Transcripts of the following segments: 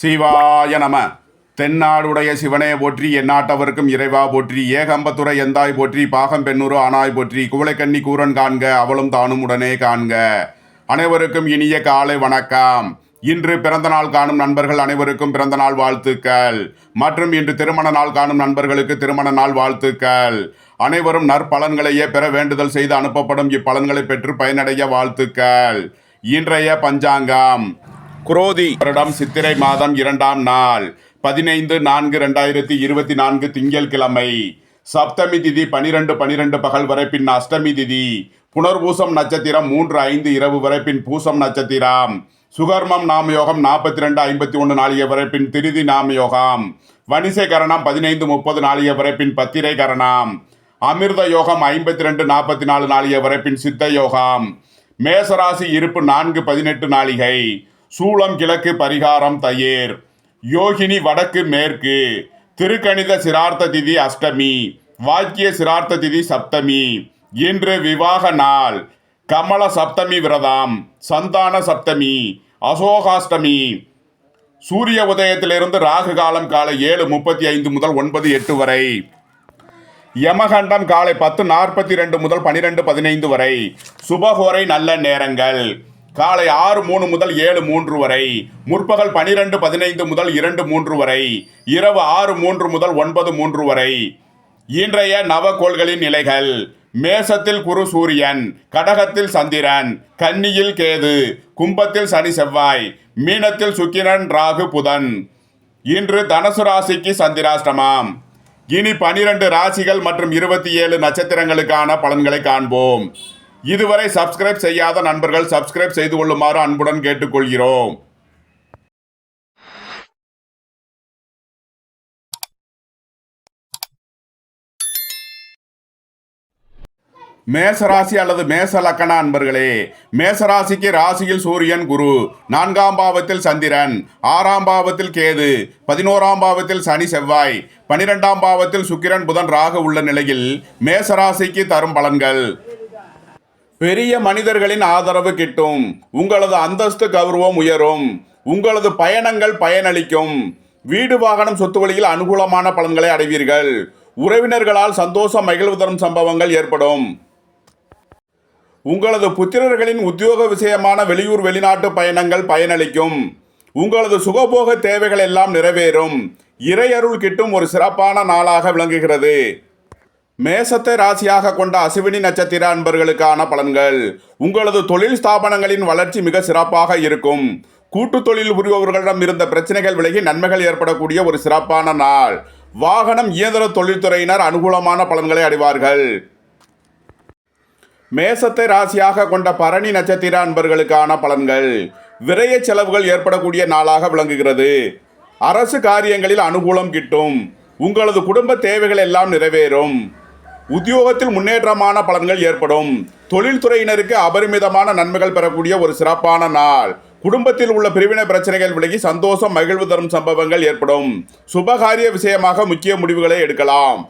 சிவாய நம. தென்னாடுடைய சிவனே போற்றி எந்நாட்டவருக்கும் இறைவா போற்றி ஏகம்பத்துறை எந்தாய் போற்றி பாகம் பெண்ணுரு ஆனாய் போற்றி குவளைக்கண்ணி கூரன் காண்க அவளும் தானும் உடனே காண்க. அனைவருக்கும் இனிய காலை வணக்கம். இன்று பிறந்த நாள் காணும் நண்பர்கள் அனைவருக்கும் பிறந்த நாள் வாழ்த்துக்கள். மற்றும் இன்று திருமண நாள் காணும் நண்பர்களுக்கு திருமண நாள் வாழ்த்துக்கள். அனைவரும் நற்பலன்களையே பெற வேண்டுதல் செய்து அனுப்பப்படும் இப்பலன்களை பெற்று பயனடைய வாழ்த்துக்கள். இன்றைய பஞ்சாங்கம். குரோதி வருடம் சித்திரை மாதம் இரண்டாம் நாள். பதினைந்து நான்கு ரெண்டாயிரத்தி இருபத்தி நான்கு திங்கள் கிழமை. சப்தமி திதி பனிரெண்டு பனிரெண்டு பகல் வரை பின் அஷ்டமி திதி. புனர்பூசம் நட்சத்திரம் மூன்று ஐந்து இரவு வரை பின் பூசம் நட்சத்திரம். சுகர்மம் நாமயோகம் நாற்பத்தி ரெண்டு ஐம்பத்தி ஒன்று நாளிகை வரை பின் திருதி நாமயோகம். வணிசை கரணம் பதினைந்து முப்பது நாளிகை வரை பின் பத்திரை கரணம். அமிர்த யோகம் ஐம்பத்தி ரெண்டு நாற்பத்தி நாலு நாளிகை வரை பின் சித்த யோகம். மேசராசி இருப்பு நான்கு பதினெட்டு நாளிகை. சூளம் கிழக்கு பரிகாரம் தயிர். யோகினி வடக்கு மேற்கு. திருக்கணித சிரார்த்த திதி அஷ்டமி. வாக்கிய சிரார்த்த திதி சப்தமி. இன்று விவாக நாள். கமல சப்தமி விரதம். சந்தான சப்தமி. அசோகாஷ்டமி. சூரிய உதயத்திலிருந்து ராகு காலம் காலை ஏழு முப்பத்தி ஐந்து முதல் ஒன்பது எட்டு வரை. யமகண்டம் காலை பத்து நாற்பத்தி ரெண்டு முதல் பனிரெண்டு பதினைந்து வரை. சுபகோரை நல்ல நேரங்கள். காலை ஆறு மூணு முதல் ஏழு மூன்று வரை. முற்பகல் பனிரெண்டு பதினைந்து முதல் இரண்டு மூன்று வரை. இரவு ஆறு மூன்று முதல் ஒன்பது மூன்று வரை. இன்றைய நவகோள்களின் நிலைகள். மேசத்தில் குரு சூரியன் கடகத்தில் சந்திரன் கன்னியில் கேது கும்பத்தில் சனி செவ்வாய் மீனத்தில் சுக்கிரன் ராகு புதன். இன்று தனுசு ராசிக்கு சந்திராஷ்டமம். இனி பனிரெண்டு ராசிகள் மற்றும் இருபத்தி ஏழு நட்சத்திரங்களுக்கான பலன்களை காண்போம். இதுவரை சப்ஸ்கிரைப் செய்யாத நண்பர்கள் சப்ஸ்கிரைப் செய்து கொள்ளுமாறு அன்புடன் கேட்டுக்கொள்கிறோம். மேசராசி அல்லது மேச லக்கண அன்பர்களே மேசராசிக்கு ராசியில் சூரியன் குரு நான்காம் பாவத்தில் சந்திரன் ஆறாம் பாவத்தில் கேது பதினோராம் பாவத்தில் சனி செவ்வாய் பனிரெண்டாம் பாவத்தில் சுக்கிரன் புதன் ராகு உள்ள நிலையில் மேசராசிக்கு தரும் பலன்கள். பெரிய மனிதர்களின் ஆதரவு கிட்டும். உங்களது அந்தஸ்து கௌரவம் உயரும். உங்களது பயணங்கள் பயனளிக்கும். வீடு வாகனம் சொத்து வழியில் அனுகூலமான பலன்களை அடைவீர்கள். உறவினர்களால் சந்தோஷம் மகிழ்வு தரும் சம்பவங்கள் ஏற்படும். உங்களது புத்திரர்களின் உத்தியோக விஷயமான வெளியூர் வெளிநாட்டு பயணங்கள் பயனளிக்கும். உங்களது சுகபோக தேவைகள் எல்லாம் நிறைவேறும். இறையருள் கிட்டும் ஒரு சிறப்பான நாளாக விளங்குகிறது. மேசத்தை ராசியாக கொண்ட அசுவினி நட்சத்திர அன்பர்களுக்கான பலன்கள். உங்களது தொழில் ஸ்தாபனங்களின் வளர்ச்சி மிக சிறப்பாக இருக்கும். கூட்டு தொழில் புரிபவர்களிடம் இருந்த பிரச்சனைகள் விலகி நன்மைகள் ஏற்படக்கூடிய ஒரு சிறப்பான நாள். வாகனம் இயந்திர தொழில்துறையினர் அனுகூலமான பலன்களை அடைவார்கள். மேசத்தை ராசியாக கொண்ட பரணி நட்சத்திர அன்பர்களுக்கான பலன்கள். விரைய செலவுகள் ஏற்படக்கூடிய நாளாக விளங்குகிறது. அரசு காரியங்களில் அனுகூலம் கிட்டும். உங்களது குடும்ப தேவைகள் எல்லாம் நிறைவேறும். உத்தியோகத்தில் முன்னேற்றமான பலன்கள் ஏற்படும். தொழில்துறையினருக்கு அபரிமிதமான நன்மைகள் பெறக்கூடிய ஒரு சிறப்பான நாள். குடும்பத்தில் உள்ள பிரிவினை பிரச்சனைகள் விலகி சந்தோஷம் மகிழ்வு தரும் சம்பவங்கள் ஏற்படும். சுபகாரிய விஷயமாக முக்கிய முடிவுகளை எடுக்கலாம்.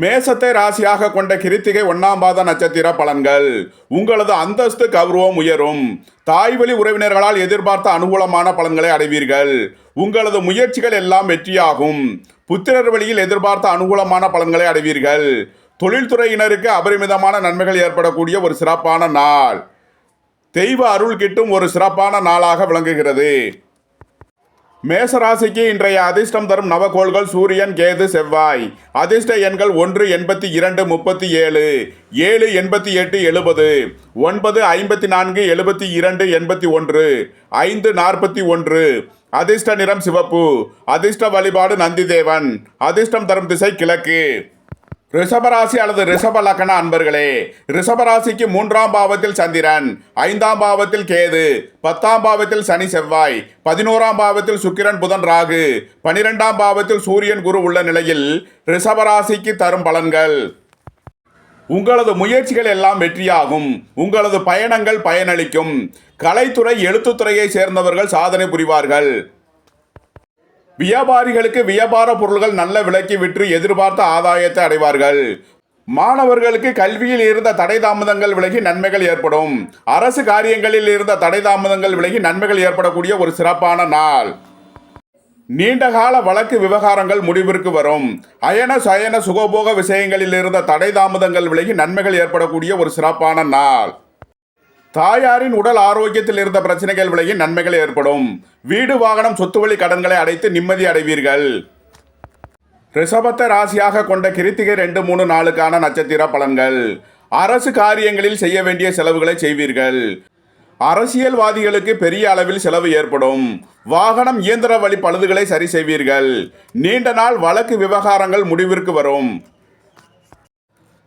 மேசத்தை ராசியாக கொண்ட கிருத்திகை ஒன்னாம் பாத நட்சத்திர பலன்கள். உங்களது அந்தஸ்து கௌரவம் உயரும். தாய்வழி உறவினர்களால் எதிர்பார்த்த அனுகூலமான பலன்களை அடைவீர்கள். உங்களது முயற்சிகள் எல்லாம் வெற்றியாகும். புத்திரர் வழியில் எதிர்பார்த்த அனுகூலமான பலன்களை அடைவீர்கள். தொழில்துறையினருக்கு அபரிமிதமான நன்மைகள் ஏற்படக்கூடிய ஒரு சிறப்பான நாள். தெய்வ அருள் கிட்டும் ஒரு சிறப்பான நாளாக விளங்குகிறது. மேசராசிக்கு இன்றைய அதிர்ஷ்டம் தரும் நவகோள்கள் சூரியன் கேது செவ்வாய். அதிர்ஷ்ட எண்கள் ஒன்று எண்பத்தி இரண்டு முப்பத்தி ஏழு. ஏழு எண்பத்தி எட்டு எழுபது. ஒன்பது ஐம்பத்தி நான்கு எழுபத்தி இரண்டு எண்பத்தி ஒன்று. ஐந்து நாற்பத்தி ஒன்று. அதிர்ஷ்ட நிறம் சிவப்பு. அதிர்ஷ்ட வழிபாடு நந்திதேவன். அதிர்ஷ்டம் தரும் திசை கிழக்கு. ரிஷபராசி அல்லது ரிஷப லக்கண அன்பர்களே. ரிஷபராசிக்கு மூன்றாம் பாவத்தில் சந்திரன் ஐந்தாம் பாவத்தில் கேது பத்தாம் பாவத்தில் சனி செவ்வாய் பதினோராம் பாவத்தில் சுக்கிரன் புதன் ராகு பனிரெண்டாம் பாவத்தில் சூரியன் குரு உள்ள நிலையில் ரிஷபராசிக்கு தரும் பலன்கள். உங்களது முயற்சிகள் எல்லாம் வெற்றியாகும். உங்களது பயணங்கள் பயனளிக்கும். கலைத்துறை எழுத்துத்துறையை சேர்ந்தவர்கள் சாதனை புரிவார்கள். வியாபாரிகளுக்கு வியாபார பொருள்கள் நல்ல விலைக்கு விற்று எதிர்பார்த்த ஆதாயத்தை அடைவார்கள். மாணவர்களுக்கு கல்வியில் இருந்த தடை தாமதங்கள் விலகி நன்மைகள் ஏற்படும். அரசு காரியங்களில் இருந்த தடை தாமதங்கள் விலகி நன்மைகள் ஏற்படக்கூடிய ஒரு சிறப்பான நாள். நீண்டகால வழக்கு விவகாரங்கள் முடிவிற்கு வரும். அயன சயன சுகபோக விஷயங்களில் இருந்த தடை தாமதங்கள் விலகி நன்மைகள் ஏற்படக்கூடிய ஒரு சிறப்பான நாள். தாயாரின் உடல் ஆரோக்கியத்தில் இருந்த பிரச்சனைகள் விலகி நன்மைகள் ஏற்படும். வீடு வாகனம் சொத்து வழி கடன்களை அடைத்து நிம்மதி அடைவீர்கள். ரிஷபத்தை ராசியாக கொண்ட கிருத்திகை ரெண்டு மூணு நாளுக்கான நட்சத்திர பலன்கள். அரசு காரியங்களில் செய்ய வேண்டிய செலவுகளை செய்வீர்கள். அரசியல்வாதிகளுக்கு பெரிய அளவில் செலவு ஏற்படும். வாகனம் இயந்திர வழி பழுதுகளை சரி செய்வீர்கள். நீண்ட நாள் வழக்கு விவகாரங்கள் முடிவிற்கு வரும்.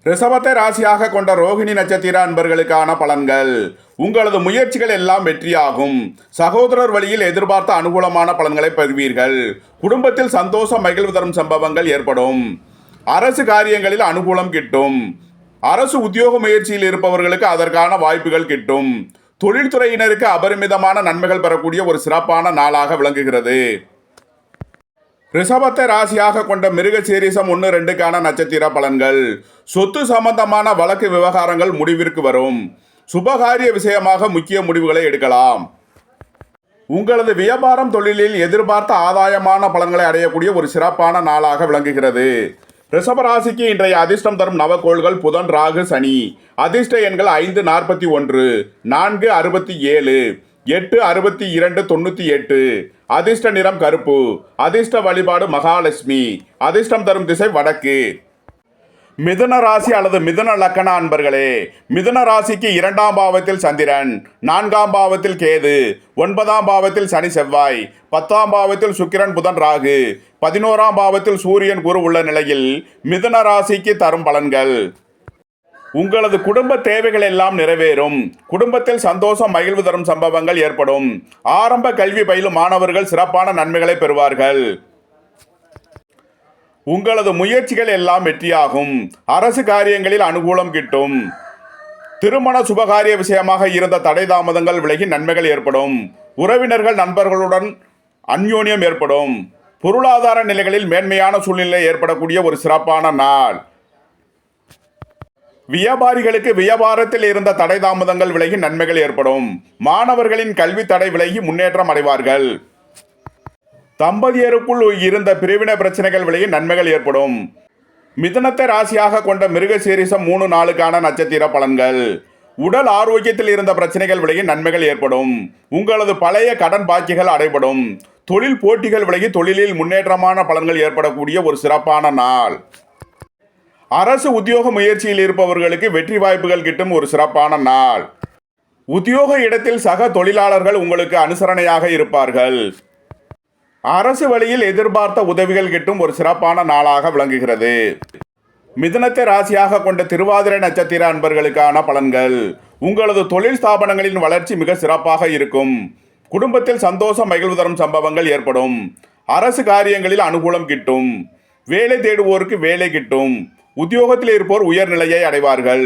ரிசவத்தை ராசியாக கொண்ட ரோகிணி நட்சத்திர அன்பர்களுக்கான பலன்கள். உங்களது முயற்சிகள் எல்லாம் வெற்றியாகும். சகோதரர் வழியில் எதிர்பார்த்த அனுகூலமான பலன்களை பெறுவீர்கள். குடும்பத்தில் சந்தோஷம் மகிழ்வு தரும் சம்பவங்கள் ஏற்படும். அரசு காரியங்களில் அனுகூலம் கிட்டும். அரசு உத்தியோக முயற்சியில் இருப்பவர்களுக்கு அதற்கான வாய்ப்புகள் கிட்டும். தொழில்துறையினருக்கு அபரிமிதமான நன்மைகள் பெறக்கூடிய ஒரு சிறப்பான நாளாக விளங்குகிறது. ரிஷபத்தை ராசியாக கொண்ட மிருகசீரிசம் ஒன்று ரெண்டுக்கான நட்சத்திர பலன்கள். சொத்து சம்பந்தமான வழக்கு விவகாரங்கள் முடிவிற்கு வரும். சுபகாரிய விஷயமாக முக்கிய முடிவுகளை எடுக்கலாம். உங்களது வியாபாரம் தொழிலில் எதிர்பார்த்த ஆதாயமான பலன்களை அடையக்கூடிய ஒரு சிறப்பான நாளாக விளங்குகிறது. ரிஷபராசிக்கு இன்றைய அதிர்ஷ்டம் தரும் நவக்கோள்கள் புதன் ராகு சனி. அதிர்ஷ்ட எண்கள் ஐந்து நாற்பத்தி ஒன்று நான்கு அறுபத்தி ஏழு. எட்டு அறுபத்தி இரண்டு தொண்ணூற்றி எட்டு. அதிர்ஷ்ட நிறம் கருப்பு. அதிர்ஷ்ட வழிபாடு மகாலட்சுமி. அதிர்ஷ்டம் தரும் திசை வடக்கு. மிதுன ராசி அல்லது மிதுன லக்கண அன்பர்களே மிதுன ராசிக்கு இரண்டாம் பாவத்தில் சந்திரன் நான்காம் பாவத்தில் கேது ஒன்பதாம் பாவத்தில் சனி செவ்வாய் பத்தாம் பாவத்தில் சுக்கிரன் புதன் ராகு பதினோராம் பாவத்தில் சூரியன் குரு உள்ள நிலையில் மிதுன ராசிக்கு தரும் பலன்கள். உங்களது குடும்ப தேவைகள் எல்லாம் நிறைவேறும். குடும்பத்தில் சந்தோஷம் மகிழ்வு தரும் சம்பவங்கள் ஏற்படும். ஆரம்ப கல்வி பயிலும் மாணவர்கள் சிறப்பான நன்மைகளை பெறுவார்கள். உங்களது முயற்சிகள் எல்லாம் வெற்றியாகும். அரசு காரியங்களில் அனுகூலம் கிட்டும். திருமண சுபகாரிய விஷயமாக இருந்த தடை தாமதங்கள் விலகி நன்மைகள் ஏற்படும். உறவினர்கள் நண்பர்களுடன் அந்யோன்யம் ஏற்படும். பொருளாதார நிலைகளில் மேன்மையான சூழ்நிலை ஏற்படக்கூடிய ஒரு சிறப்பான நாள். வியாபாரிகளுக்கு வியாபாரத்தில் இருந்த தடை தாமதங்கள் விலகி நன்மைகள் ஏற்படும். மாணவர்களின் கல்வி தடை விலகி முன்னேற்றம் அடைவார்கள். தம்பதியருக்குள் இருந்த பிரிவினை பிரச்சனைகள் விலகி நன்மைகள் ஏற்படும். மிதுனத்தை ராசியாக கொண்ட மிருகசீரிசம் மூணு நாளுக்கான நட்சத்திர பலன்கள். உடல் ஆரோக்கியத்தில் இருந்த பிரச்சனைகள் விலகி நன்மைகள் ஏற்படும். உங்களது பழைய கடன் பாக்கிகள் அடைபடும். தொழில் போட்டிகள் விலகி தொழிலில் முன்னேற்றமான பலன்கள் ஏற்படக்கூடிய ஒரு சிறப்பான நாள். அரசு உத்தியோக முயற்சியில் இருப்பவர்களுக்கு வெற்றி வாய்ப்புகள் கிட்டும் ஒரு சிறப்பான நாள். உத்தியோக இடத்தில் சக தொழிலாளர்கள் உங்களுக்கு அனுசரணையாக இருப்பார்கள். அரசு வழியில் எதிர்பார்த்த உதவிகள் கிட்டும் ஒரு சிறப்பான நாளாக விளங்குகிறது. மிதுனத்தை ராசியாக கொண்ட திருவாதிரை நட்சத்திர அன்பர்களுக்கான பலன்கள். உங்களது தொழில் ஸ்தாபனங்களின் வளர்ச்சி மிக சிறப்பாக இருக்கும். குடும்பத்தில் சந்தோஷம் மகிழ்வு தரும் சம்பவங்கள் ஏற்படும். அரசு காரியங்களில் அனுகூலம் கிட்டும். வேலை தேடுவோருக்கு வேலை கிட்டும். உத்தியோகத்தில் இருப்போர் உயர்நிலையை அடைவார்கள்.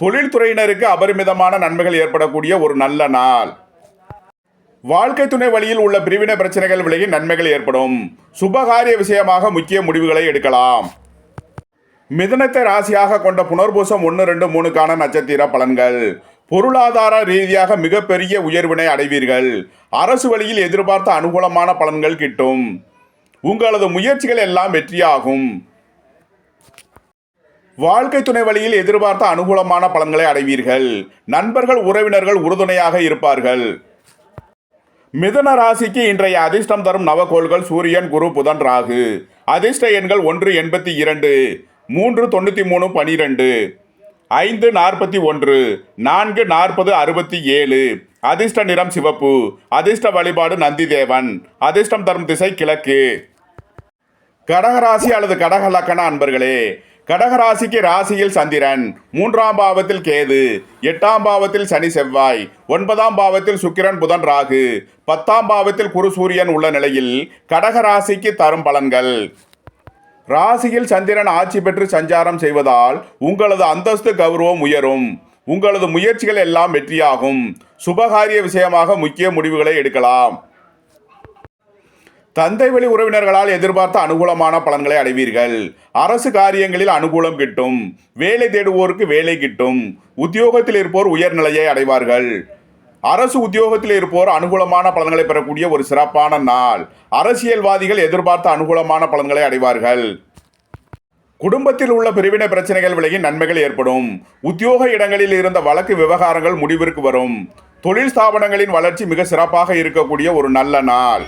தொழில்துறையினருக்கு அபரிமிதமான நன்மைகள் ஏற்படக்கூடிய ஒரு நல்ல நாள். வாழ்க்கை துணை வழியில் உள்ள பிரிவினை பிரச்சனைகள் விலகி நன்மைகள் ஏற்படும். சுபகாரிய விஷயமாக முக்கிய முடிவுகளை எடுக்கலாம். மிதுனத்தை ராசியாக கொண்ட புனர்பூசம் ஒன்று ரெண்டு மூணுக்கான நட்சத்திர பலன்கள். பொருளாதார ரீதியாக மிகப்பெரிய உயர்வினை அடைவீர்கள். அரசு வழியில் எதிர்பார்த்த அனுகூலமான பலன்கள் கிட்டும். உங்களது முயற்சிகள் எல்லாம் வெற்றியாகும். வாழ்க்கை துணை வழியில் எதிர்பார்த்த அனுகூலமான பலன்களை அடைவீர்கள். நண்பர்கள் உறவினர்கள் உறுதுணையாக இருப்பார்கள். மிதுன ராசிக்கு இன்றைய அதிர்ஷ்டம் தரும் நவகோள்கள் சூரியன் குரு புதன் ராகு. அதிர்ஷ்ட எண்கள் ஒன்று எண்பத்தி இரண்டு மூன்று தொண்ணூற்றி மூணு பனிரெண்டு ஐந்து நாற்பத்தி ஒன்று நான்கு நாற்பது அறுபத்தி ஏழு. அதிர்ஷ்ட நிறம் சிவப்பு. அதிர்ஷ்ட வழிபாடு நந்தி தேவன் அதிர்ஷ்டம் தரும் திசை கிழக்கு. கடகராசி அல்லது கடக லக்கண அன்பர்களே கடகராசிக்கு ராசியில் சந்திரன். மூன்றாம் பாவத்தில் கேது. எட்டாம் பாவத்தில் சனி செவ்வாய். ஒன்பதாம் பாவத்தில் சுக்கிரன் புதன் ராகு. பத்தாம் பாவத்தில் குரு சூரியன் உள்ள நிலையில் கடகராசிக்கு தரும் பலன்கள். ராசியில் சந்திரன் ஆட்சி பெற்று சஞ்சாரம் செய்வதால் உங்களது அந்தஸ்து கௌரவம் உயரும். உங்களது முயற்சிகள் எல்லாம் வெற்றியாகும். சுபகாரிய விஷயமாக முக்கிய முடிவுகளை எடுக்கலாம். தந்தை வழி உறவினர்களால் எதிர்பார்த்த அனுகூலமான பலன்களை அடைவீர்கள். அரசு காரியங்களில் அனுகூலம் கிட்டும். வேலை தேடுவோருக்கு வேலை கிட்டும். உத்தியோகத்தில் இருப்போர் உயர்நிலையை அடைவார்கள். அரசு உத்தியோகத்தில் இருப்போர் அனுகூலமான பலன்களை பெறக்கூடிய ஒரு சிறப்பான நாள். அரசியல்வாதிகள் எதிர்பார்த்த அனுகூலமான பலன்களை அடைவார்கள். குடும்பத்தில் உள்ள பிரிவினை பிரச்சனைகள் விலகி நன்மைகள் ஏற்படும். உத்தியோக இடங்களில் இருந்த வழக்கு விவகாரங்கள் முடிவிற்கு வரும். தொழில் ஸ்தாபனங்களின் வளர்ச்சி மிக சிறப்பாக இருக்கக்கூடிய ஒரு நல்ல நாள்.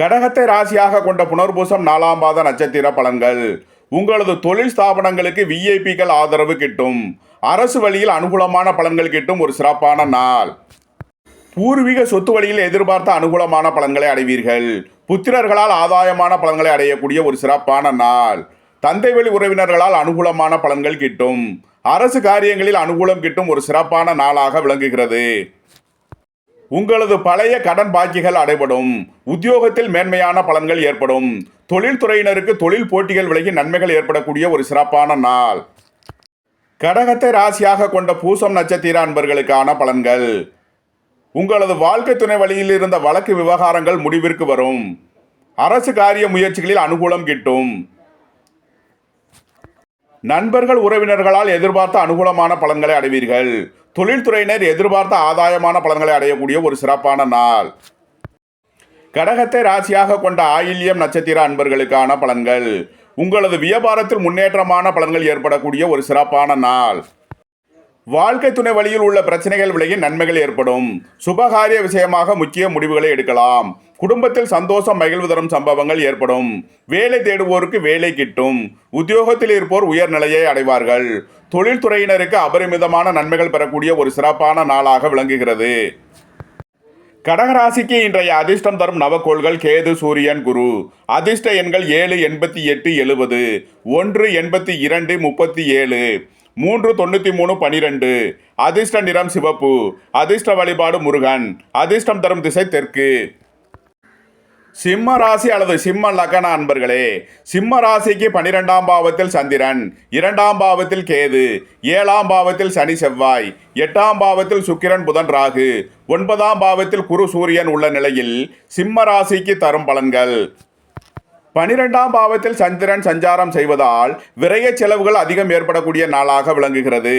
கடகத்தை ராசியாக கொண்ட புனர்பூசம் நாலாம் பாத நட்சத்திர பலன்கள். உங்களது தொழில் ஸ்தாபனங்களுக்கு விஐபிக்கள் ஆதரவு கிட்டும். அரசு வழியில் அனுகூலமான பலன்கள் கிட்டும் ஒரு சிறப்பான நாள். பூர்வீக சொத்து வழியில் எதிர்பார்த்த அனுகூலமான பலன்களை அடைவீர்கள். புத்திரர்களால் ஆதாயமான பலன்களை அடையக்கூடிய ஒரு சிறப்பான நாள். தந்தை வழி உறவினர்களால் அனுகூலமான பலன்கள் கிட்டும். அரசு காரியங்களில் அனுகூலம் கிட்டும் ஒரு சிறப்பான நாளாக விளங்குகிறது. உங்களது பழைய கடன் பாக்கிகள் அடைபடும். உத்தியோகத்தில் மேன்மையான பலன்கள் ஏற்படும். தொழில்துறையினருக்கு தொழில் போட்டிகள் விலகி நன்மைகள் ஏற்படக்கூடிய ஒரு சிறப்பான நாள். கடகத்தை ராசியாக கொண்ட பூசம் நட்சத்திர அன்பர்களுக்கான பலன்கள். உங்களது வாழ்க்கை துணை வழியில் இருந்த வழக்கு விவகாரங்கள் முடிவிற்கு வரும். அரசு காரிய முயற்சிகளில் அனுகூலம் கிட்டும். நண்பர்கள் உறவினர்களால் எதிர்பார்த்த அனுகூலமான பலன்களை அடைவீர்கள். தொழில்துறையினர் எதிர்பார்த்த ஆதாயமான பலன்களை அடையக்கூடிய ஒரு சிறப்பான நாள். கடகத்தை ராசியாக கொண்ட ஆயில்யம் நட்சத்திர அன்பர்களுக்கான பலன்கள். உங்களது வியாபாரத்தில் முன்னேற்றமான பலன்கள் ஏற்படக்கூடிய ஒரு சிறப்பான நாள். வாழ்க்கை துணை வழியில் உள்ள பிரச்சனைகள் விலகி நன்மைகள் ஏற்படும். சுபகாரிய விஷயமாக முக்கிய முடிவுகளை எடுக்கலாம். குடும்பத்தில் சந்தோஷம் மகிழ்வு தரும் சம்பவங்கள் ஏற்படும். வேலை தேடுவோருக்கு வேலை கிட்டும். உத்தியோகத்தில் இருப்போர் உயர்நிலையை அடைவார்கள். தொழில்துறையினருக்கு அபரிமிதமான நன்மைகள் பெறக்கூடிய ஒரு சிறப்பான நாளாக விளங்குகிறது. கடகராசிக்கு இன்றைய அதிர்ஷ்டம் தரும் நவக்கோள்கள் கேது சூரியன் குரு. அதிர்ஷ்ட எண்கள் ஏழு எண்பத்தி எட்டு எழுபது. ஒன்று எண்பத்தி இரண்டு முப்பத்தி ஏழு. மூன்று தொண்ணூற்றி மூணு பனிரெண்டு. அதிர்ஷ்ட நிறம் சிவப்பு. அதிர்ஷ்ட வழிபாடு முருகன். அதிர்ஷ்டம் தரும் திசை தெற்கு. சிம்ம ராசி அல்லது சிம்ம லக்கண அன்பர்களே சிம்ம ராசிக்கு பனிரெண்டாம் பாவத்தில் சந்திரன் இரண்டாம் பாவத்தில் கேது ஏழாம் பாவத்தில் சனி செவ்வாய் எட்டாம் பாவத்தில் சுக்கிரன் புதன் ராகு ஒன்பதாம் பாவத்தில் குரு சூரியன் உள்ள நிலையில் சிம்ம ராசிக்கு தரும் பலன்கள். பனிரெண்டாம் பாவத்தில் சந்திரன் சஞ்சாரம் செய்வதால் விரைய செலவுகள் அதிகம் ஏற்படக்கூடிய நாளாக விளங்குகிறது.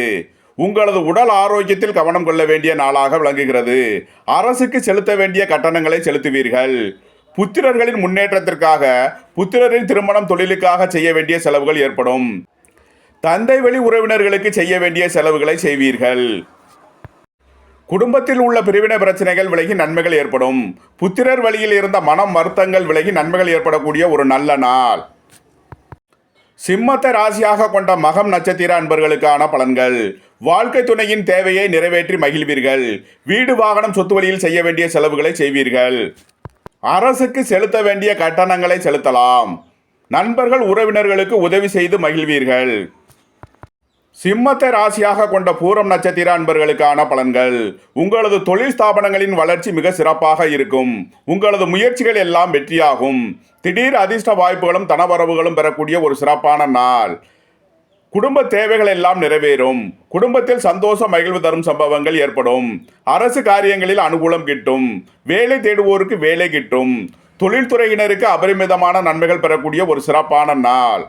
உங்களது உடல் ஆரோக்கியத்தில் கவனம் கொள்ள வேண்டிய நாளாக விளங்குகிறது. அரசுக்கு செலுத்த வேண்டிய கட்டணங்களை செலுத்துவீர்கள். புத்திரர்களின் முன்னேற்றத்திற்காக புத்திரரின் திருமணம் தொழிலுக்காக செய்ய வேண்டிய செலவுகள் ஏற்படும். தந்தை வழி உறவினர்களுக்கு செய்ய வேண்டிய செலவுகளை செய்வீர்கள். குடும்பத்தில் உள்ள பிரிவினை பிரச்சனைகள் விலகி நன்மைகள் ஏற்படும். புத்திரர் வழியில் இருந்த மனம் வருத்தங்கள் விலகி நன்மைகள் ஏற்படக்கூடிய ஒரு நல்ல நாள். சிம்மத்தை ராசியாக கொண்ட மகம் நட்சத்திர அன்பர்களுக்கான பலன்கள். வாழ்க்கை துணையின் தேவையை நிறைவேற்றி மகிழ்வீர்கள். வீடு வாகனம் சொத்து வழியில் செய்ய வேண்டிய செலவுகளை செய்வீர்கள். அரசுக்கு செலுத்த வேண்டிய கட்டணங்களை செலுத்தலாம். நண்பர்கள் உறவினர்களுக்கு உதவி செய்து மகிழ்வீர்கள். சிம்மத்தை ராசியாக கொண்ட பூரம் நட்சத்திர அன்பர்களுக்கான பலன்கள். உங்களது தொழில் ஸ்தாபனங்களின் வளர்ச்சி மிக சிறப்பாக இருக்கும். உங்களது முயற்சிகள் எல்லாம் வெற்றியாகும். திடீர் அதிர்ஷ்ட வாய்ப்புகளும் தனவரவுகளும் பெறக்கூடிய ஒரு சிறப்பான நாள். குடும்ப தேவைகள் எல்லாம் நிறைவேறும். குடும்பத்தில் சந்தோஷம் மகிழ்வு தரும் சம்பவங்கள் ஏற்படும். அரசு காரியங்களில் அனுகூலம் கிட்டும். வேலை தேடுவோருக்கு வேலை கிட்டும். தொழில்துறையினருக்கு அபரிமிதமான நன்மைகள் பெறக்கூடிய ஒரு சிறப்பான நாள்.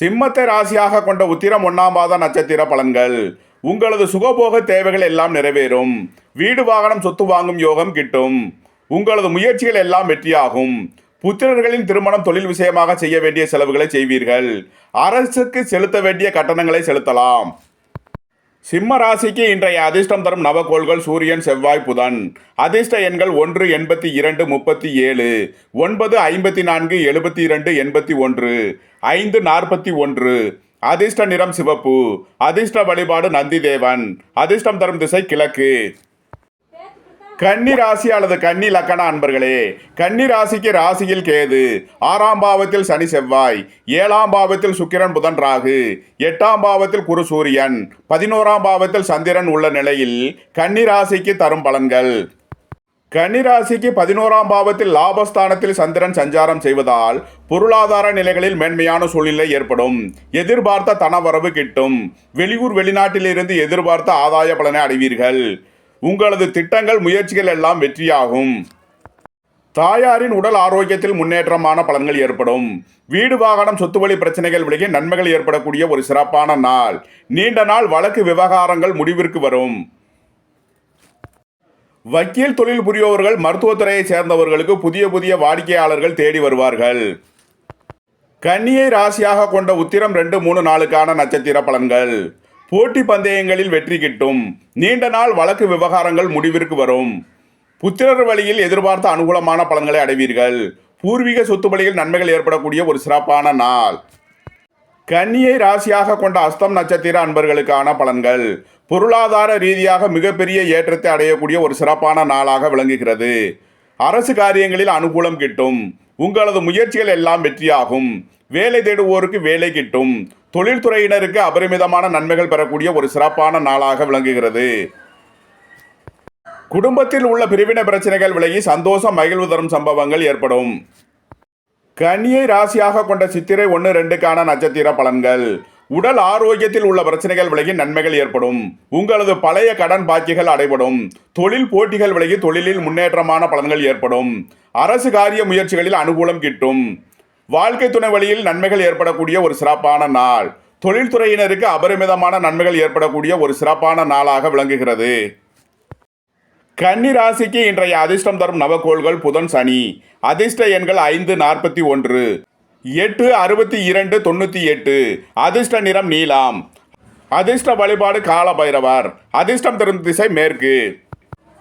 சிம்மத்தை ராசியாக கொண்ட உத்திரம் ஒன்னாம் பாத நட்சத்திர பலன்கள். உங்களது சுகபோக தேவைகள் எல்லாம் நிறைவேறும். வீடு வாகனம் சொத்து வாங்கும் யோகம் கிட்டும். உங்களது முயற்சிகள் எல்லாம் வெற்றியாகும். புத்திரர்களின் திருமணம் தொழில் விஷயமாக செய்ய வேண்டிய செலவுகளை செய்வீர்கள். அரசுக்கு செலுத்த வேண்டிய கட்டணங்களை செலுத்தலாம். சிம்ம ராசிக்கு இன்றைய அதிர்ஷ்டம் தரும் நவகோள்கள் சூரியன் செவ்வாய் புதன். அதிர்ஷ்ட எண்கள் ஒன்று எண்பத்தி இரண்டு முப்பத்தி ஏழு. ஒன்பது ஐம்பத்தி நான்கு எழுபத்தி இரண்டு எண்பத்தி ஒன்று. ஐந்து நாற்பத்தி ஒன்று. அதிர்ஷ்ட நிறம் சிவப்பு. அதிர்ஷ்ட வழிபாடு நந்தி தேவன் அதிர்ஷ்டம் தரும் திசை கிழக்கு. கன்னி ராசி அல்லது கன்னி லக்கண அன்பர்களே கன்னி ராசிக்கு ராசியில் கேது ஆறாம் பாவத்தில் சனி செவ்வாய் ஏழாம் பாவத்தில் சுக்கிரன் புதன் ராகு எட்டாம் பாவத்தில் குரு சூரியன் பதினோராம் பாவத்தில் சந்திரன் உள்ள நிலையில் கன்னி ராசிக்கு தரும் பலன்கள். கன்னி ராசிக்கு பதினோராம் பாவத்தில் லாபஸ்தானத்தில் சந்திரன் சஞ்சாரம் செய்வதால் பொருளாதார நிலைகளில் மேன்மையான சூழ்நிலை ஏற்படும். எதிர்பார்த்த தனவரவு கிட்டும். வெளியூர் வெளிநாட்டிலிருந்து எதிர்பார்த்த ஆதாய பலனை அடைவீர்கள். உங்களது திட்டங்கள் முயற்சிகள் எல்லாம் வெற்றியாகும். தாயாரின் உடல் ஆரோக்கியத்தில் முன்னேற்றமான பலன்கள் ஏற்படும். வீடு வாகனம் சொத்து வழி பிரச்சனைகள் விலகி நன்மைகள் ஏற்படக்கூடிய ஒரு சிறப்பான நாள். நீண்ட நாள் வழக்கு விவகாரங்கள் முடிவிற்கு வரும். வக்கீல் தொழில் புரிபவர்கள் மருத்துவத்துறையை சேர்ந்தவர்களுக்கு புதிய புதிய வாடிக்கையாளர்கள் தேடி வருவார்கள். கன்னியை ராசியாக கொண்ட உத்திரம் ரெண்டு மூணு நாளுக்கான நட்சத்திர பலன்கள். போட்டி பந்தயங்களில் வெற்றி கிட்டும். நீண்ட நாள் வழக்கு விவகாரங்கள் முடிவிற்கு வரும். புத்திரர் வழியில் எதிர்பார்த்த அனுகூலமான பலன்களை அடைவீர்கள். பூர்வீக சொத்து வழியில் நன்மைகள் ஏற்படக்கூடிய ஒரு சிறப்பான நாள். கன்னியை ராசியாக கொண்ட அஸ்தம் நட்சத்திர அன்பர்களுக்கான பலன்கள். பொருளாதார ரீதியாக மிகப்பெரிய ஏற்றத்தை அடையக்கூடிய ஒரு சிறப்பான நாளாக விளங்குகிறது. அரசு காரியங்களில் அனுகூலம் கிட்டும். உங்களது முயற்சிகள் எல்லாம் வெற்றியாகும். வேலை தேடுவோருக்கு வேலை கிட்டும். தொழில்துறையினருக்கு அபரிமிதமான நன்மைகள் பெறக்கூடிய ஒரு சிறப்பான நாளாக விளங்குகிறது. குடும்பத்தில் உள்ள பிரிவினை பிரச்சனைகள் விலகி சந்தோஷம் மகிழ்வு தரும் சம்பவங்கள் ஏற்படும். கனியை ராசியாக கொண்ட சித்திரை ஒன்று ரெண்டுக்கான நட்சத்திர பலன்கள். உடல் ஆரோக்கியத்தில் உள்ள பிரச்சனைகள் விலகி நன்மைகள் ஏற்படும். உங்களது பழைய கடன் பாக்கிகள் அடைபடும். தொழில் போட்டிகள் விலகி தொழிலில் முன்னேற்றமான பலன்கள் ஏற்படும். அரசு காரிய முயற்சிகளில் அனுகூலம் கிட்டும். வாழ்க்கை துணை வழியில் நன்மைகள் ஏற்படக்கூடிய ஒரு சிறப்பான நாள். தொழில்துறையினருக்கு அபரிமிதமான நன்மைகள் ஏற்படக்கூடிய ஒரு சிறப்பான நாளாக விளங்குகிறது. கன்னி ராசிக்கு இன்றைய அதிர்ஷ்டம் தரும் நவக்கோள்கள் புதன் சனி. அதிர்ஷ்ட எண்கள் ஐந்து நாற்பத்தி ஒன்று. எட்டு அறுபத்தி இரண்டு தொண்ணூற்றி எட்டு. அதிர்ஷ்ட நிறம் நீலாம். அதிர்ஷ்ட வழிபாடு கால பைரவர் அதிர்ஷ்டம் தரும் திசை மேற்கு.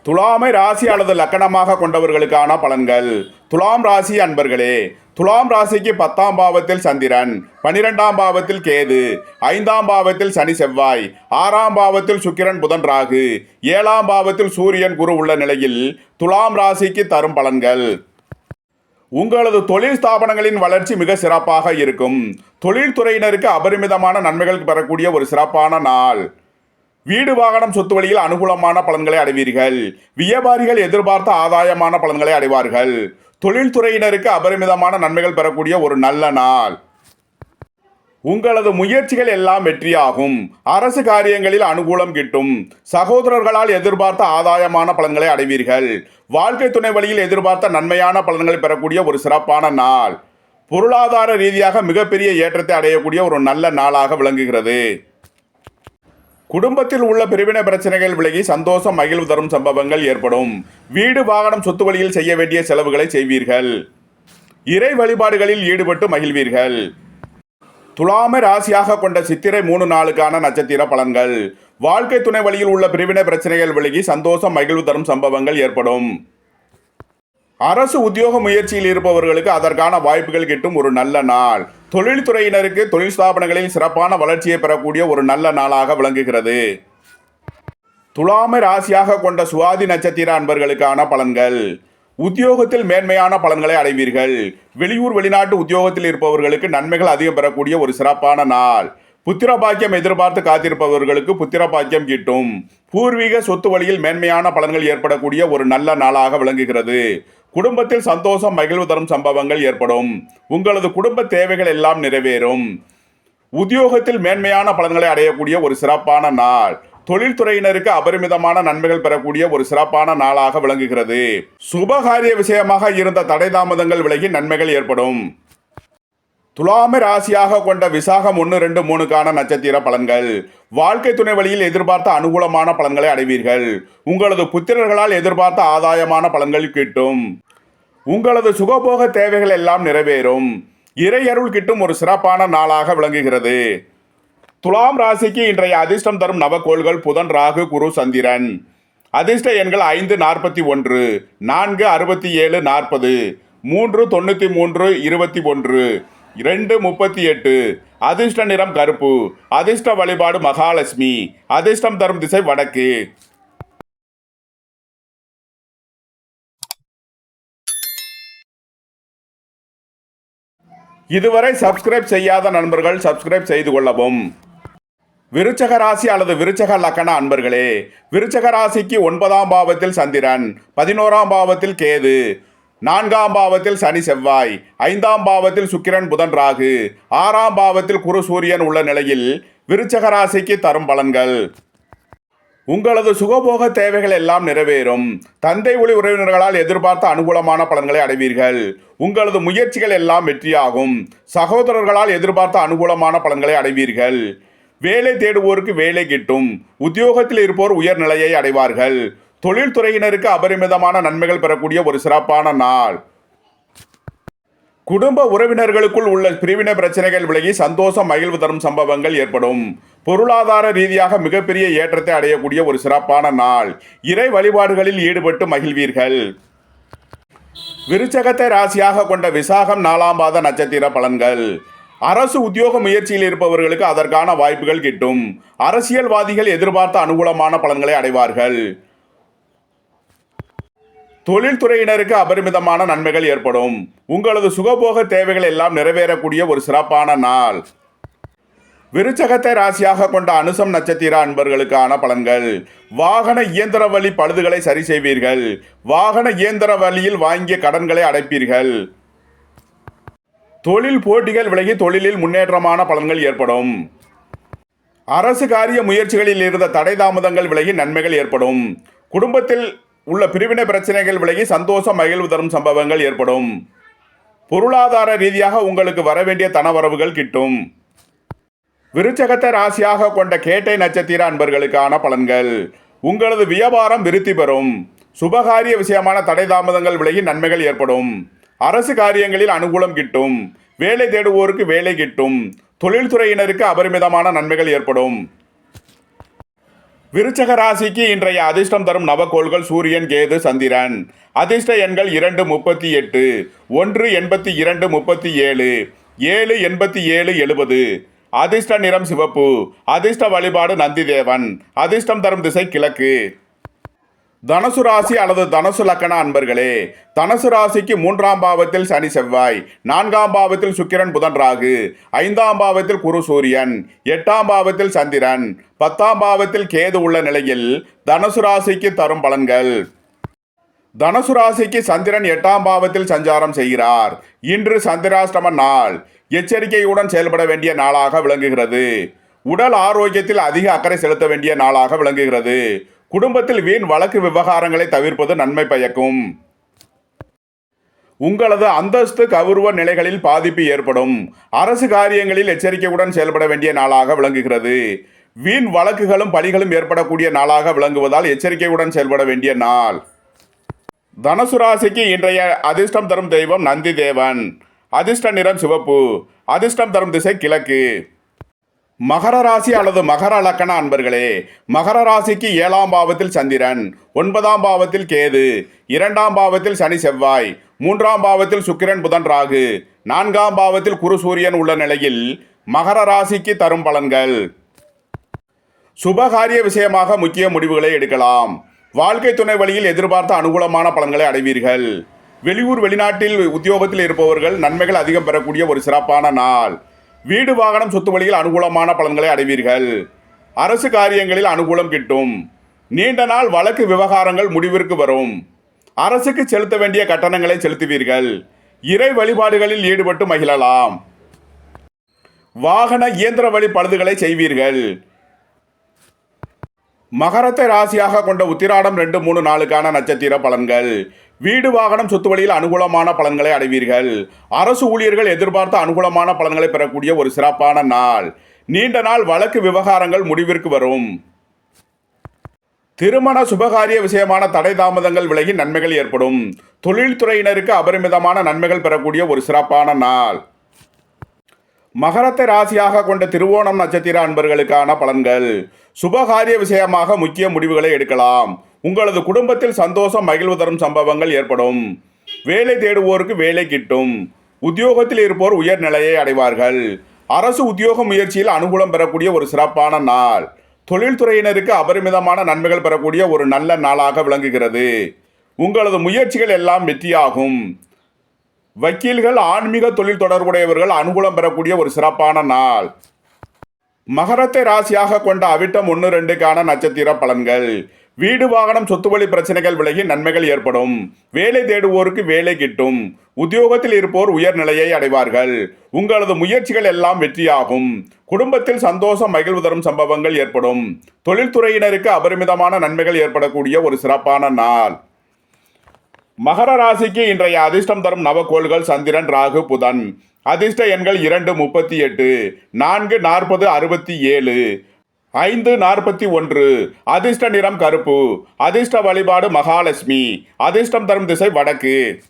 துலாமை ராசி அல்லது லக்கணமாக கொண்டவர்களுக்கான பலன்கள். துலாம் ராசி அன்பர்களே துலாம் ராசிக்கு பத்தாம் பாவத்தில் சந்திரன் பனிரெண்டாம் பாவத்தில் கேது ஐந்தாம் பாவத்தில் சனி செவ்வாய் ஆறாம் பாவத்தில் சுக்கிரன் புதன் ராகு ஏழாம் பாவத்தில் சூரியன் குரு உள்ள நிலையில் துலாம் ராசிக்கு தரும் பலன்கள். உங்களது தொழில் ஸ்தாபனங்களின் வளர்ச்சி மிக சிறப்பாக இருக்கும். தொழில்துறையினருக்கு அபரிமிதமான நன்மைகள் பெறக்கூடிய ஒரு சிறப்பான நாள். வீடு வாகனம் சொத்து வழியில் அனுகூலமான பலன்களை அடைவீர்கள். வியாபாரிகள் எதிர்பார்த்த ஆதாயமான பலன்களை அடைவார்கள். தொழில்துறையினருக்கு அபரிமிதமான நன்மைகள் பெறக்கூடிய ஒரு நல்ல நாள். உங்களது முயற்சிகள் எல்லாம் வெற்றியாகும். அரசு காரியங்களில் அனுகூலம் கிட்டும். சகோதரர்களால் எதிர்பார்த்த ஆதாயமான பலன்களை அடைவீர்கள். வாழ்க்கை துணை வழியில் எதிர்பார்த்த நன்மையான பலன்களை பெறக்கூடிய ஒரு சிறப்பான நாள். பொருளாதார ரீதியாக மிகப்பெரிய ஏற்றத்தை அடையக்கூடிய ஒரு நல்ல நாளாக விளங்குகிறது. குடும்பத்தில் உள்ள பிரிவினை பிரச்சனைகள் விலகி சந்தோஷம் மகிழ்வு தரும் சம்பவங்கள் ஏற்படும். வீடு வாகனம் சொத்து வழியில் செய்ய வேண்டிய செலவுகளை செய்வீர்கள். இறை வழிபாடுகளில் ஈடுபட்டு மகிழ்வீர்கள். துலாம ராசியாக கொண்ட சித்திரை மூணு நாளுக்கான நட்சத்திர பலன்கள். வாழ்க்கை துணை வழியில் உள்ள பிரிவினை பிரச்சனைகள் விலகி சந்தோஷம் மகிழ்வு தரும் சம்பவங்கள் ஏற்படும். அரசு உத்தியோக முயற்சியில் இருப்பவர்களுக்கு அதற்கான வாய்ப்புகள் கிட்டும் ஒரு நல்ல நாள். தொழில்துறையினருக்கு தொழில் ஸ்தாபனங்களில் சிறப்பான வளர்ச்சியை பெறக்கூடிய ஒரு நல்ல நாளாக விளங்குகிறது. துலாமை ராசியாக கொண்ட சுவாதி நட்சத்திர அன்பர்களுக்கான பலன்கள். உத்தியோகத்தில் மேன்மையான பலன்களை அடைவீர்கள். வெளியூர் வெளிநாட்டு உத்தியோகத்தில் இருப்பவர்களுக்கு நன்மைகள் அதிகம் பெறக்கூடிய ஒரு சிறப்பான நாள். புத்திர பாக்கியம் எதிர்பார்த்து காத்திருப்பவர்களுக்கு புத்திர பாக்கியம் கிட்டும். பூர்வீக சொத்து வழியில் மேன்மையான பலன்கள் ஏற்படக்கூடிய ஒரு நல்ல நாளாக விளங்குகிறது. குடும்பத்தில் சந்தோஷம் மகிழ்வு தரும் சம்பவங்கள் ஏற்படும். உங்களது குடும்ப தேவைகள் எல்லாம் நிறைவேறும். உத்தியோகத்தில் மேன்மையான பலன்களை அடையக்கூடிய ஒரு சிறப்பான நாள். தொழில்துறையினருக்கு அபரிமிதமான நன்மைகள் பெறக்கூடிய ஒரு சிறப்பான நாளாக விளங்குகிறது. சுபகாரிய விஷயமாக இருந்த தடை தாமதங்கள் விலகி நன்மைகள் ஏற்படும். துலாம ராசியாக கொண்ட விசாகம் ஒன்று ரெண்டு மூணுக்கான நட்சத்திர பலன்கள். வாழ்க்கை துணை வழியில் எதிர்பார்த்த அனுகூலமான பலன்களை அடைவீர்கள். உங்களது புத்திரர்களால் எதிர்பார்த்த ஆதாயமான பலன்கள் கிட்டும். உங்களது சுகபோக தேவைகள் எல்லாம் நிறைவேறும். இறையருள் கிட்டும் ஒரு சிறப்பான நாளாக விளங்குகிறது. துலாம் ராசிக்கு இன்றைய அதிர்ஷ்டம் தரும் நவக்கோள்கள் புதன் ராகு குரு சந்திரன். அதிர்ஷ்ட எண்கள் ஐந்து நாற்பத்தி ஒன்று நான்கு அறுபத்தி ஏழு நாற்பது மூன்று தொண்ணூற்றி மூன்று இருபத்தி ஒன்று. ரெண்டு முப்பத்தி எட்டு. அதிர்ஷ்ட நிறம் கருப்பு. அதிர்ஷ்ட வழிபாடு மகாலட்சுமி. அதிர்ஷ்டம் தரும் திசை வடக்கு. இதுவரை சப்ஸ்கிரைப் செய்யாத நண்பர்கள் சப்ஸ்கிரைப் செய்து கொள்ளவும். விருச்சக ராசி அல்லது விருச்சக லக்கண அன்பர்களே விருச்சக ராசிக்கு ஒன்பதாம் பாவத்தில் சந்திரன் பதினோராம் பாவத்தில் கேது. நான்காம் பாவத்தில் சனி செவ்வாய் ஐந்தாம் பாவத்தில் சுக்கிரன் புதன் ராகு ஆறாம் பாவத்தில் குரு சூரியன் உள்ள நிலையில் விருச்சக ராசிக்கு தரும் பலன்கள். உங்களது சுகபோக தேவைகள் எல்லாம் நிறைவேறும். தந்தை ஒளி உறவினர்களால் எதிர்பார்த்த அனுகூலமான பலன்களை அடைவீர்கள். உங்களது முயற்சிகள் எல்லாம் வெற்றியாகும். சகோதரர்களால் எதிர்பார்த்த அனுகூலமான பலன்களை அடைவீர்கள். வேலை தேடுவோருக்கு வேலை கிட்டும். உத்தியோகத்தில் இருப்போர் உயர்நிலையை அடைவார்கள். தொழில்துறையினருக்கு அபரிமிதமான நன்மைகள் பெறக்கூடிய ஒரு சிறப்பான நாள். குடும்ப உறவினர்களுக்குள் உள்ள பிரிவினை பிரச்சனைகள் விலகி சந்தோஷம் மகிழ்வு தரும் சம்பவங்கள் ஏற்படும். பொருளாதார ரீதியாக மிகப்பெரிய ஏற்றத்தை அடையக்கூடிய ஒரு சிறப்பான நாள். இறை வழிபாடுகளில் ஈடுபட்டு மகிழ்வீர்கள். விருச்சகத்தை ராசியாக கொண்ட விசாகம் நாலாம் பாத நட்சத்திர பலன்கள். அரசு உத்தியோக முயற்சியில் இருப்பவர்களுக்கு அதற்கான வாய்ப்புகள் கிட்டும். அரசியல்வாதிகள் எதிர்பார்த்த அனுகூலமான பலன்களை அடைவார்கள். தொழில்துறையினருக்கு அபரிமிதமான நன்மைகள் ஏற்படும். உங்களது சுகபோக தேவைகள் எல்லாம் நிறைவேறக்கூடிய ஒரு சிறப்பான நாள். விருச்சகத்தை ராசியாக கொண்ட அனுசம் நட்சத்திர அன்பர்களுக்கான பலன்கள். வாகன இயந்திர வழி பழுதுகளை சரி செய்வீர்கள். வாகன இயந்திர வழியில் வாங்கிய கடன்களை அடைப்பீர்கள். தொழில் போட்டிகள் விலகி தொழிலில் முன்னேற்றமான பலன்கள் ஏற்படும். அரசு காரிய முயற்சிகளில் இருந்த தடை தாமதங்கள் விலகி நன்மைகள் ஏற்படும். குடும்பத்தில் உள்ள பிரிவினை பிரச்சனைகள் விலகி சந்தோஷம் மகிழ்வு தரும் சம்பவங்கள் ஏற்படும். பொருளாதார ரீதியாக உங்களுக்கு வர வேண்டிய தனவரவுகள் கிட்டும். விருச்சகத்தை ராசியாக கொண்ட கேட்டை நட்சத்திர அன்பர்களுக்கான பலன்கள். உங்களது வியாபாரம் விருத்தி பெறும். சுபகாரிய விஷயமான தடை தாமதங்கள் விலகி நன்மைகள் ஏற்படும். அரசு காரியங்களில் அனுகூலம் கிட்டும். வேலை தேடுவோருக்கு வேலை கிட்டும். தொழில்துறையினருக்கு அபரிமிதமான நன்மைகள் ஏற்படும். விருச்சக ராசிக்கு இன்றைய அதிர்ஷ்டம் தரும் நவகோள்கள் சூரியன் கேது சந்திரன். அதிர்ஷ்ட எண்கள் இரண்டு முப்பத்தி எட்டு ஒன்று எண்பத்தி இரண்டு முப்பத்தி ஏழு ஏழு எண்பத்தி ஏழு எழுபது. அதிர்ஷ்ட நிறம் சிவப்பு அதிர்ஷ்ட வழிபாடு நந்திதேவன். அதிர்ஷ்டம் தரும் திசை கிழக்கு. தனுசு ராசி அல்லது தனுசு லக்கண அன்பர்களே தனுசு ராசிக்கு மூன்றாம் பாவத்தில் சனி செவ்வாய் நான்காம் பாவத்தில் சுக்கிரன் புதன் ராகு ஐந்தாம் பாவத்தில் குரு சூரியன் எட்டாம் பாவத்தில் சந்திரன் பத்தாம் பாவத்தில் கேது உள்ள நிலையில் தனுசு ராசிக்கு தரும் பலன்கள். தனுசு ராசிக்கு சந்திரன் எட்டாம் பாவத்தில் சஞ்சாரம் செய்கிறார். இன்று சந்திராஷ்டம நாள். எச்சரிக்கையுடன் செயல்பட வேண்டிய நாளாக விளங்குகிறது. உடல் ஆரோக்கியத்தில் அதிக அக்கறை செலுத்த வேண்டிய நாளாக விளங்குகிறது. குடும்பத்தில் வீண் வழக்கு விவகாரங்களை தவிர்ப்பது நன்மை பயக்கும். உங்களது அந்தஸ்து கௌரவ நிலைகளில் பாதிப்பு ஏற்படும். அரசு காரியங்களில் எச்சரிக்கையுடன் செயல்பட வேண்டிய நாளாக விளங்குகிறது. வீண் வழக்குகளும் பலிகளும் ஏற்படக்கூடிய நாளாக விளங்குவதால் எச்சரிக்கையுடன் செயல்பட வேண்டிய நாள். தனுசு ராசிக்கு இன்றைய அதிர்ஷ்டம் தரும் தெய்வம் நந்தி தேவன். அதிர்ஷ்ட நிறம் சிவப்பு. அதிர்ஷ்டம் தரும் திசை கிழக்கு. மகர ராசி அல்லது மகர லக்கண அன்பர்களே மகர ராசிக்கு ஏழாம் பாவத்தில் சந்திரன் ஒன்பதாம் பாவத்தில் கேது இரண்டாம் பாவத்தில் சனி செவ்வாய் மூன்றாம் பாவத்தில் சுக்கிரன் புதன் ராகு நான்காம் பாவத்தில் குரு சூரியன் உள்ள நிலையில் மகர ராசிக்கு தரும் பலன்கள். சுபகாரிய விஷயமாக முக்கிய முடிவுகளை எடுக்கலாம். வாழ்க்கை துணை வழியில் எதிர்பார்த்த அனுகூலமான பலன்களை அடைவீர்கள். வெளியூர் வெளிநாட்டில் உத்தியோகத்தில் இருப்பவர்கள் நன்மைகள் அதிகம் பெறக்கூடிய ஒரு சிறப்பான நாள். வீடு வாகனம் சொத்து வழியில் அனுகூலமான பலன்களை அடைவீர்கள். அரசு காரியங்களில் அனுகூலம் கிட்டும். நீண்ட நாள் வழக்கு விவகாரங்கள் முடிவிற்கு வரும். அரசுக்கு செலுத்த வேண்டிய கட்டணங்களை செலுத்துவீர்கள். இறை வழிபாடுகளில் ஈடுபட்டு மகிழலாம். வாகன இயந்திர வழி பழுதுகளை செய்வீர்கள். மகரத்தை ராசியாக கொண்ட உத்திராடம் ரெண்டு மூணு நாளுக்கான நட்சத்திர பலன்கள். வீடு வாகனம் சொத்து வழியில் அனுகூலமான பலன்களை அடைவீர்கள். அரசு ஊழியர்கள் எதிர்பார்த்த அனுகூலமான பலன்களை பெறக்கூடிய ஒரு சிறப்பான நாள். நீண்ட நாள் வழக்கு விவகாரங்கள் முடிவிற்கு வரும். திருமண சுபகாரிய விஷயமான தடை தாமதங்கள் விலகி நன்மைகள் ஏற்படும். தொழில்துறையினருக்கு அபரிமிதமான நன்மைகள் பெறக்கூடிய ஒரு சிறப்பான நாள். மகரத்தை ராசியாக கொண்ட திருவோணம் நட்சத்திர அன்பர்களுக்கான பலன்கள். சுபகாரிய விஷயமாக முக்கிய முடிவுகளை எடுக்கலாம். உங்களது குடும்பத்தில் சந்தோஷம் மகிழ்வு தரும் சம்பவங்கள் ஏற்படும். வேலை தேடுவோருக்கு வேலை கிட்டும். உத்தியோகத்தில் இருப்போர் உயர்நிலையை அடைவார்கள். அரசு உத்தியோக முயற்சியில் அனுகூலம் பெறக்கூடிய ஒரு சிறப்பான நாள். தொழில்துறையினருக்கு அபரிமிதமான நன்மைகள் பெறக்கூடிய ஒரு நல்ல நாளாக விளங்குகிறது. உங்களது முயற்சிகள் எல்லாம் வெற்றியாகும். வக்கீல்கள் ஆன்மீக தொழில் தொடர்புடையவர்கள் அனுகூலம் பெறக்கூடிய ஒரு சிறப்பான நாள். மகரத்தை ராசியாக கொண்ட அவிட்டம் ஒன்று ரெண்டுக்கான நட்சத்திர பலன்கள். வீடு வாகனம் சொத்து வழி பிரச்சனைகள் விலகி நன்மைகள் ஏற்படும். வேலை தேடுவோருக்கு வேலை கிட்டும். உத்தியோகத்தில் இருப்போர் உயர்நிலையை அடைவார்கள். உங்களது முயற்சிகள் எல்லாம் வெற்றியாகும். குடும்பத்தில் சந்தோஷம் மகிழ்வு தரும் சம்பவங்கள் ஏற்படும். தொழில்துறையினருக்கு அபரிமிதமான நன்மைகள் ஏற்படக்கூடிய ஒரு சிறப்பான நாள். மகர ராசிக்கு இன்றைய அதிர்ஷ்டம் தரும் நவக்கோள்கள் சந்திரன் ராகு புதன். அதிர்ஷ்ட எண்கள் இரண்டு முப்பத்தி எட்டு நான்கு நாற்பது அறுபத்தி ஏழு. ஐந்து நாற்பத்தி ஒன்று. அதிர்ஷ்ட நிறம் கருப்பு. அதிர்ஷ்ட வழிபாடு மகாலட்சுமி. அதிர்ஷ்டம் தரும் திசை வடக்கு.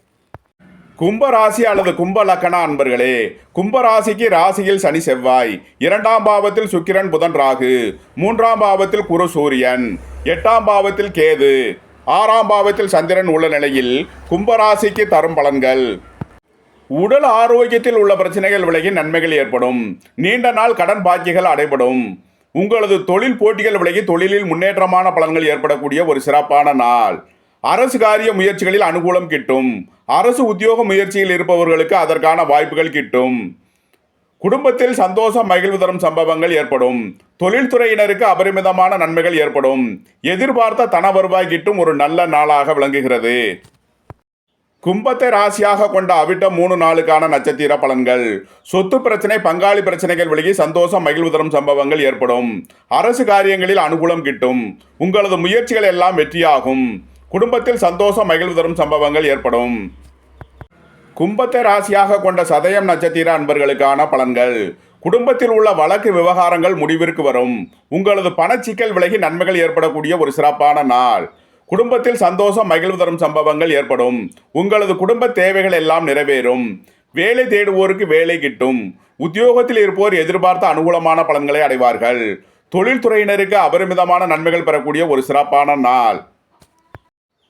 கும்பராசி அல்லது கும்ப லக்கண அன்பர்களே கும்பராசிக்கு ராசியில் சனி செவ்வாய். இரண்டாம் பாவத்தில் சுக்கிரன் புதன் ராகு. மூன்றாம் பாவத்தில் குரு சூரியன். எட்டாம் பாவத்தில் கேது. ஆறாம் பாவத்தில் சந்திரன் உள்ள நிலையில் கும்பராசிக்கு தரும் பலன்கள். உடல் ஆரோக்கியத்தில் உள்ள பிரச்சனைகள் விலகி நன்மைகள் ஏற்படும். நீண்ட நாள் கடன் பாக்கிகள் அடைபடும். உங்களது தொழில் போட்டிகள் விலகி தொழிலில் முன்னேற்றமான பலன்கள் ஏற்படக்கூடிய ஒரு சிறப்பான நாள். அரசு காரிய முயற்சிகளில் அனுகூலம் கிட்டும். அரசு உத்தியோக முயற்சியில் இருப்பவர்களுக்கு அதற்கான வாய்ப்புகள் கிட்டும். குடும்பத்தில் சந்தோஷம் மகிழ்வு தரும் சம்பவங்கள் ஏற்படும். தொழில்துறையினருக்கு அபரிமிதமான நன்மைகள் ஏற்படும். எதிர்பார்த்த தன வருவாய் கிட்டும் ஒரு நல்ல நாளாக விளங்குகிறது. கும்பத்தை ராசியாக கொண்ட அவிட்டம் மூணு நாளுக்கான நட்சத்திர பலன்கள். சொத்து பிரச்சனை பங்காளி பிரச்சனைகள் விலகி சந்தோஷம் மகிழ்வுதரும் சம்பவங்கள் ஏற்படும். அரசு காரியங்களில் அனுகூலம் கிட்டும். உங்களது முயற்சிகள் எல்லாம் வெற்றியாகும். குடும்பத்தில் சந்தோஷம் மகிழ்வுதரும் சம்பவங்கள் ஏற்படும். கும்பத்தை ராசியாக கொண்ட சதயம் நட்சத்திர அன்பர்களுக்கான பலன்கள். குடும்பத்தில் உள்ள வழக்கு விவகாரங்கள் முடிவிற்கு வரும். உங்களது பணச்சிக்கல் விலகி நன்மைகள் ஏற்படக்கூடிய ஒரு சிறப்பான நாள். குடும்பத்தில் சந்தோஷம் மகிழ்வு தரும் சம்பவங்கள் ஏற்படும். உங்களது குடும்ப தேவைகள் எல்லாம் நிறைவேறும். வேலை தேடுவோருக்கு வேலை கிட்டும். உத்தியோகத்தில் இருப்போர் எதிர்பார்த்த அனுகூலமான பலன்களை அடைவார்கள். தொழில்துறையினருக்கு அபரிமிதமான நன்மைகள் பெறக்கூடிய ஒரு சிறப்பான நாள்.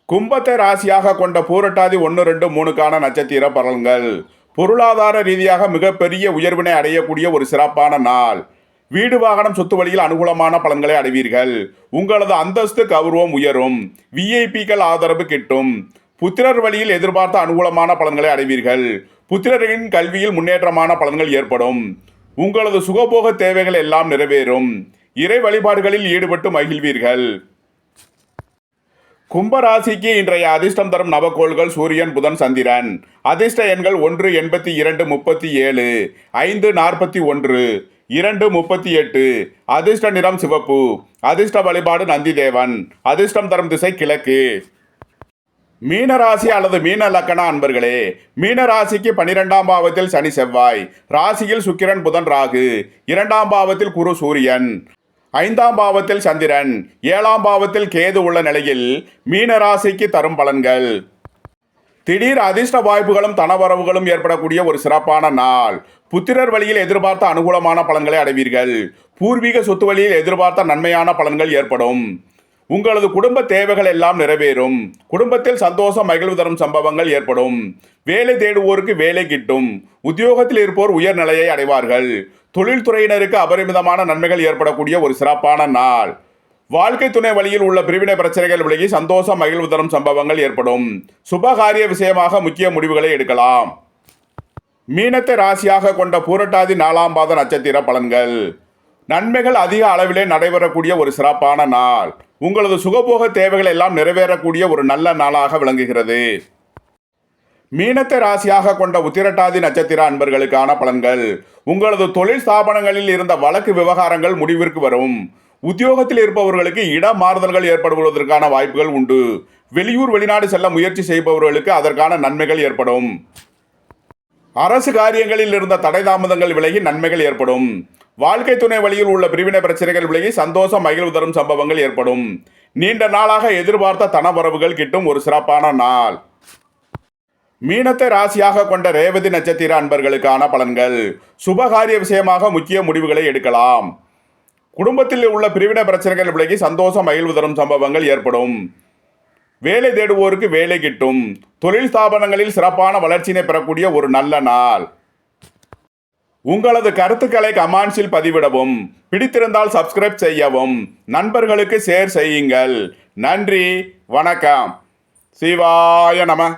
கும்பத்தை ராசியாக கொண்ட பூரட்டாதி ஒன்று ரெண்டு மூணுக்கான நட்சத்திர பலன்கள். பொருளாதார ரீதியாக மிகப்பெரிய உயர்வினை அடையக்கூடிய ஒரு சிறப்பான நாள். வீடு வாகனம் சொத்து வழியில் அனுகூலமான பலன்களை அடைவீர்கள். உங்களது அந்தஸ்து கௌரவம் உயரும். விஐபிக்கள் ஆதரவு கிட்டும். புத்திரர் வழியில் எதிர்பார்த்த அனுகூலமான பலன்களை அடைவீர்கள். புத்திரர்களின் கல்வியில் முன்னேற்றமான பலன்கள் ஏற்படும். உங்களது சுகபோக தேவைகள் எல்லாம் நிறைவேறும். இறை வழிபாடுகளில் ஈடுபட்டு மகிழ்வீர்கள். கும்பராசிக்கு இன்றைய அதிர்ஷ்டம் தரும் நவக்கோள்கள் சூரியன் புதன் சந்திரன். அதிர்ஷ்ட எண்கள் ஒன்று எண்பத்தி இரண்டு முப்பத்தி ஏழு ஐந்து நாற்பத்தி ஒன்று. இரண்டு முப்பத்தி எட்டு. அதிர்ஷ்ட நிறம் சிவப்பு. அதிர்ஷ்ட வழிபாடு நந்திதேவன். அதிர்ஷ்டம் தரும் திசை கிழக்கு. மீனராசி அல்லது மீன லக்கண அன்பர்களே மீனராசிக்கு பனிரெண்டாம் பாவத்தில் சனி செவ்வாய் ராசியில் சுக்கிரன் புதன் ராகு இரண்டாம் பாவத்தில் குரு சூரியன் ஐந்தாம் பாவத்தில் சந்திரன் ஏழாம் பாவத்தில் கேது உள்ள நிலையில் மீனராசிக்கு தரும் பலன்கள். திடீர் அதிர்ஷ்ட வாய்ப்புகளும் தனவரவுகளும் ஏற்படக்கூடிய ஒரு சிறப்பான நாள். புத்திரர் வழியில் எதிர்பார்த்த அனுகூலமான பலன்களை அடைவீர்கள். பூர்வீக சொத்து வழியில் எதிர்பார்த்த நன்மையான பலன்கள் ஏற்படும். உங்களது குடும்ப தேவைகள் எல்லாம் நிறைவேறும். குடும்பத்தில் சந்தோஷம் மகிழ்வு தரும் சம்பவங்கள் ஏற்படும். வேலை தேடுவோருக்கு வேலை கிட்டும். உத்தியோகத்தில் இருப்போர் உயர்நிலையை அடைவார்கள். தொழில்துறையினருக்கு அபரிமிதமான நன்மைகள் ஏற்படக்கூடிய ஒரு சிறப்பான நாள். வாழ்க்கை துணை வழியில் உள்ள பிரிவினை பிரச்சனைகள் விலகி சந்தோஷம் மகிழ்வு தரும் சம்பவங்கள் ஏற்படும். சுபகாரிய விஷயமாக முக்கிய முடிவுகளை எடுக்கலாம். மீனத்தை ராசியாக கொண்ட பூரட்டாதி நாலாம் பாத நட்சத்திர பலன்கள். நன்மைகள் அதிக அளவிலே நடைபெறக்கூடிய ஒரு சிறப்பான நாள். உங்களது சுகபோக தேவைகள் எல்லாம் நிறைவேறக்கூடிய ஒரு நல்ல நாளாக விளங்குகிறது. மீனத்தை ராசியாக கொண்ட உத்திரட்டாதி நட்சத்திர அன்பர்களுக்கான பலன்கள். உங்களது தொழில் ஸ்தாபனங்களில் இருந்த வழக்கு விவகாரங்கள் முடிவிற்கு வரும். உத்தியோகத்தில் இருப்பவர்களுக்கு இட மாறுதல்கள் ஏற்படுவதற்கான வாய்ப்புகள் உண்டு. வெளியூர் வெளிநாடு செல்ல முயற்சி செய்பவர்களுக்கு அதற்கான நன்மைகள் ஏற்படும். அரசு காரியங்களில் இருந்த தடை தாமதங்கள் விலகி நன்மைகள் ஏற்படும். வாழ்க்கை துணை வழியில் உள்ள பிரிவினை பிரச்சனைகள் விலகி சந்தோஷம் மகிழ்வு தரும் சம்பவங்கள் ஏற்படும். நீண்ட நாளாக எதிர்பார்த்த தனவரவுகள் கிட்டும் ஒரு சிறப்பான நாள். மீனத்தை ராசியாக கொண்ட ரேவதி நட்சத்திர அன்பர்களுக்கான பலன்கள். சுபகாரிய விஷயமாக முக்கிய முடிவுகளை எடுக்கலாம். குடும்பத்தில் உள்ள பிரிவினை பிரச்சனைகள் விலகி சந்தோஷம் மகிழ்வு தரும் சம்பவங்கள் ஏற்படும். வேலை தேடுவோருக்கு வேலை கிட்டும். தொழில் ஸ்தாபனங்களில் சிறப்பான வளர்ச்சியினை பெறக்கூடிய ஒரு நல்ல நாள். உங்களது கருத்துக்களை கமெண்ட்ஸில் பதிவிடவும். பிடித்திருந்தால் சப்ஸ்கிரைப் செய்யவும். நண்பர்களுக்கு ஷேர் செய்யுங்கள். நன்றி. வணக்கம். சிவாய நம.